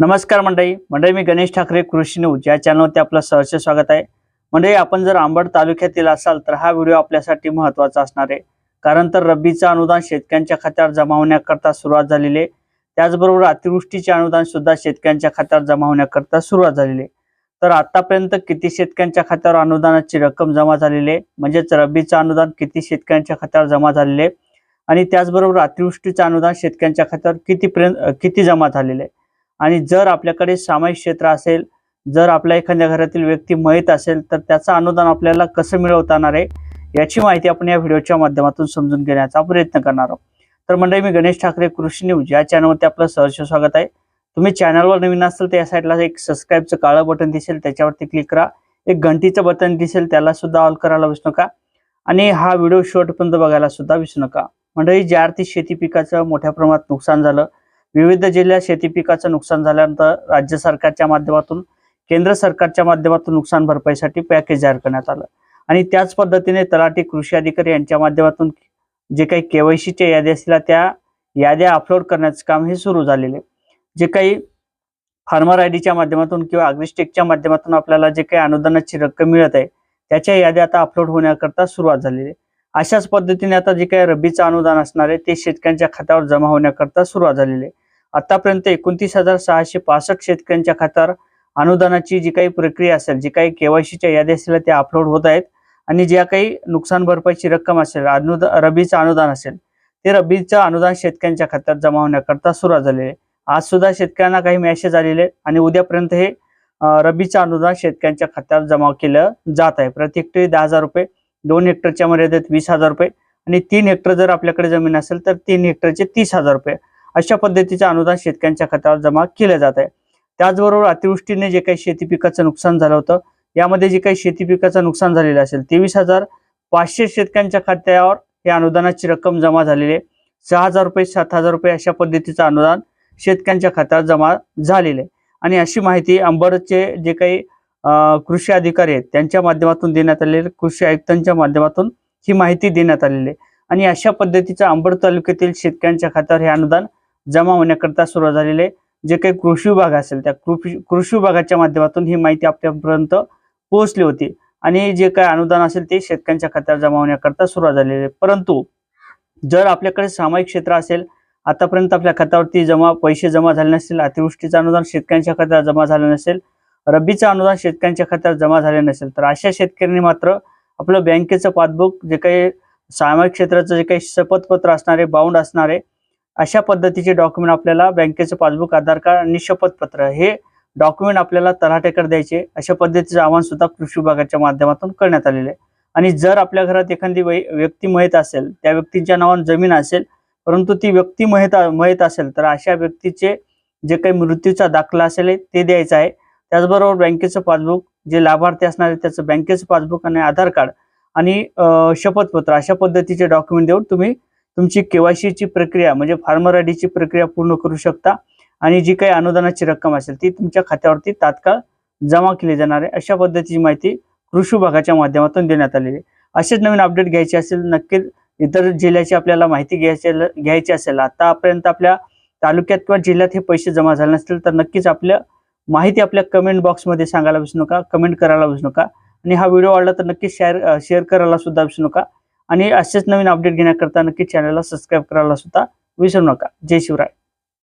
नमस्कार मंडळी. मंडळी मी गणेश ठाकरे कृषी न्यूज या चॅनलवरती आपलं सहर्ष स्वागत आहे. मंडळी आपण जर आंबड तालुक्यातील असाल तर हा व्हिडिओ आपल्यासाठी महत्त्वाचा असणार आहे. कारण तर रब्बीचं अनुदान शेतकऱ्यांच्या खात्यावर जमा होण्याकरता सुरुवात झालेली आहे. त्याचबरोबर अतिवृष्टीचे अनुदान सुद्धा शेतकऱ्यांच्या खात्यावर जमा होण्याकरता सुरुवात झालेली आहे. तर आतापर्यंत किती शेतकऱ्यांच्या खात्यावर अनुदानाची रक्कम जमा झालेली आहे? म्हणजेच रब्बीचं अनुदान किती शेतकऱ्यांच्या खात्यावर जमा झालेले आहे? आणि त्याचबरोबर अतिवृष्टीचं अनुदान शेतकऱ्यांच्या खात्यावर कितीपर्यंत किती जमा झालेले आहे? आणि जर आपल्याकडे सामायिक क्षेत्र असेल जर आपल्या एखाद्या घरातील व्यक्ती माहीत असेल तर त्याचं अनुदान आपल्याला कसं मिळवता येणार आहे याची माहिती आपण या व्हिडिओच्या माध्यमातून समजून घेण्याचा प्रयत्न करणार आहोत. तर मंडळी मी गणेश ठाकरे कृषी न्यूज या चॅनलवरती आपलं सहर्ष स्वागत आहे. तुम्ही चॅनलवर नवीन असाल तर या साईडला एक सबस्क्राईबचं काळं बटन दिसेल त्याच्यावरती क्लिक करा. एक घंटीचं बटन दिसेल त्याला सुद्धा ऑल करायला विसरू नका. आणि हा व्हिडिओ शेवटपर्यंत बघायला सुद्धा विसरू नका. मंडळी ज्या अर्थी शेती पिकाचं मोठ्या प्रमाणात नुकसान झालं विविध जिल्ह्यात शेती पिकाचं नुकसान झाल्यानंतर राज्य सरकारच्या माध्यमातून केंद्र सरकारच्या माध्यमातून नुकसान भरपाईसाठी पॅकेज जाहीर करण्यात आलं. आणि त्याच पद्धतीने तलाठी कृषी अधिकारी यांच्या माध्यमातून जे काही केवायसीच्या याद्या असतील त्या याद्या अपलोड करण्याचं काम हे सुरू झालेले जे काही फार्मर आय डीच्या माध्यमातून किंवा अग्रिस्टेकच्या माध्यमातून आपल्याला जे काही अनुदानाची रक्कम मिळत आहे त्याच्या याद्या आता अपलोड होण्याकरता सुरुवात झालेली आहे. अशाच पद्धतीने आता जे काही रब्बीचं अनुदान असणार आहे ते शेतकऱ्यांच्या खात्यावर जमा होण्याकरता सुरुवात झालेली आहे. आतापर्यंत एकोणतीस हजार सहाशे पासष्ट शेतकऱ्यांच्या खात्यावर अनुदानाची जी काही प्रक्रिया असेल जी काही केवायसीच्या याद्या असेल त्या अपलोड होत आहेत. आणि ज्या काही नुकसान भरपाईची रक्कम असेल अनुदान रब्बीचं अनुदान असेल ते रब्बीचं अनुदान शेतकऱ्यांच्या खात्यात जमा होण्याकरता सुरुवात झालेली आहे. आज सुद्धा शेतकऱ्यांना काही मॅसेज आलेले आहेत आणि उद्यापर्यंत हे रबीचं रब्बीचं अनुदान शेतकऱ्यांच्या खात्यावर जमा केलं जात आहे. प्रति हेक्टरी दहा हजार रुपये दोन हेक्टरच्या मर्यादेत वीस हजार रुपये आणि तीन हेक्टर जर आपल्याकडे जमीन असेल तर तीन हेक्टरचे तीस हजार रुपये. अशा पद्धतीचं अनुदान शेतकऱ्यांच्या खात्यावर जमा केलं जात आहे. त्याचबरोबर अतिवृष्टीने जे काही शेती पिकाचं नुकसान झालं होतं यामध्ये जे काही शेती पिकाचं नुकसान झालेलं असेल तेवीस हजार पाचशे शेतकऱ्यांच्या खात्यावर हे अनुदानाची रक्कम जमा झालेली आहे. सहा हजार रुपये सात हजार रुपये अशा पद्धतीचं अनुदान शेतकऱ्यांच्या खात्यावर जमा झालेलं आहे. आणि अशी माहिती अंबरचे जे काही कृषी अधिकारी आहेत त्यांच्या माध्यमातून देण्यात आलेले कृषी आयुक्तांच्या माध्यमातून ही माहिती देण्यात आलेली आहे. आणि अशा पद्धतीचं अंबड तालुक्यातील शेतकऱ्यांच्या खात्यावर हे अनुदान जमा होण्याकरता सुरुवात झालेली आहे. जे काही कृषी विभाग असेल त्या कृषी कृषी विभागाच्या माध्यमातून ही माहिती आपल्यापर्यंत पोहोचली होती. आणि जे काही अनुदान असेल ते शेतकऱ्यांच्या खात्यावर जमा होण्याकरता सुरुवात झालेली आहे. परंतु जर आपल्याकडे सामायिक क्षेत्र असेल आतापर्यंत आपल्या खात्यावरती जमा पैसे जमा झाले नसतील अतिवृष्टीचं अनुदान शेतकऱ्यांच्या खात्यावर जमा झालं नसेल रब्बीचं अनुदान शेतकऱ्यांच्या खात्यावर जमा झाले नसेल तर अशा शेतकऱ्यांनी मात्र आपलं बँकेचं पासबुक जे काही सामायिक क्षेत्राचं जे काही शपथपत्र असणारे बाउंड असणारे अशा पद्धतीचे डॉक्युमेंट आपल्याला बँकेचं पासबुक आधार कार्ड आणि शपथपत्र हे डॉक्युमेंट आपल्याला तलाठ्याकडे द्यायचे. अशा पद्धतीचं आव्हान सुद्धा कृषी विभागाच्या माध्यमातून करण्यात आलेलं आहे. आणि जर आपल्या घरात एखादी वै- व्यक्ती मयत असेल त्या व्यक्तीच्या नावानं जमीन असेल परंतु ती व्यक्ती मयत मयत असेल तर अशा व्यक्तीचे जे काही मृत्यूचा दाखला असेल ते द्यायचं आहे. त्याचबरोबर बँकेचं पासबुक जे लाभार्थी असणार आहे त्याचं बँकेचं पासबुक आणि आधार कार्ड आणि शपथपत्र अशा पद्धतीचे डॉक्युमेंट देऊन तुम्ही तुमची केवायसीची प्रक्रिया म्हणजे फार्मर आयडीची प्रक्रिया पूर्ण करू शकता आणि जी काही अनुदानाची रक्कम असेल ती तुमच्या खात्यावरती तात्काळ जमा केली जाणार आहे. अशा पद्धतीची माहिती कृषी विभागाच्या माध्यमातून देण्यात आलेली आहे. असेच नवीन अपडेट घ्यायचे असेल नक्कीच इतर जिल्ह्याची आपल्याला माहिती घ्यायची घ्यायची असेल आतापर्यंत आपल्या तालुक्यात किंवा जिल्ह्यात हे पैसे जमा झाले नसतील तर नक्कीच आपल्या माहिती आपल्या कमेंट बॉक्समध्ये सांगायला विसरू नका कमेंट करायला विसरू नका आणि हा व्हिडिओ आवडला तर नक्कीच शेअर शेअर करायला सुद्धा विसरू नका. आणि असेच नवीन अपडेट घेण्याकरता नक्की चॅनलला सबस्क्राईब करायला सुद्धा विसरू नका. जय शिवराय.